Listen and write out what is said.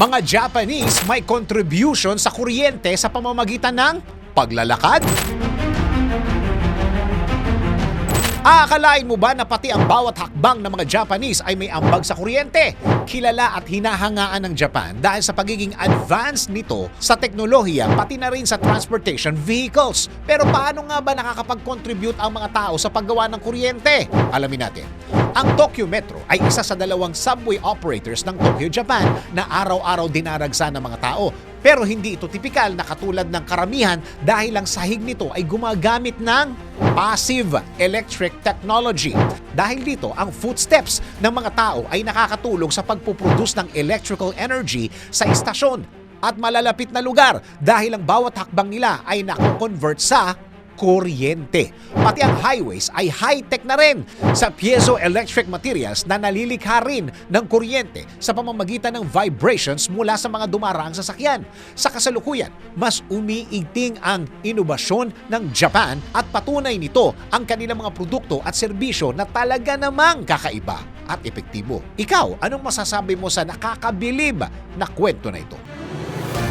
Mga Japanese may contribution sa kuryente sa pamamagitan ng paglalakad? Aakalain mo ba na pati ang bawat hakbang ng mga Japanese ay may ambag sa kuryente? Kilala at hinahangaan ng Japan dahil sa pagiging advanced nito sa teknolohiya pati na rin sa transportation vehicles. Pero paano nga ba nakakapag-contribute ang mga tao sa paggawa ng kuryente? Alamin natin. Ang Tokyo Metro ay isa sa dalawang subway operators ng Tokyo, Japan na araw-araw dinaragsa ng mga tao. Pero hindi ito tipikal na katulad ng karamihan dahil ang sahig nito ay gumagamit ng passive electric technology. Dahil dito, ang footsteps ng mga tao ay nakakatulong sa pagpuproduce ng electrical energy sa istasyon at malalapit na lugar dahil ang bawat hakbang nila ay nakoconvert sa kuryente. Pati ang highways ay high-tech na rin sa piezoelectric materials na nalilikha rin ng kuryente sa pamamagitan ng vibrations mula sa mga dumaraang sasakyan. Sa kasalukuyan, mas umiigting ang inobasyon ng Japan at patunay nito ang kanilang mga produkto at serbisyo na talaga namang kakaiba at epektibo. Ikaw, anong masasabi mo sa nakakabilib na kwento na ito?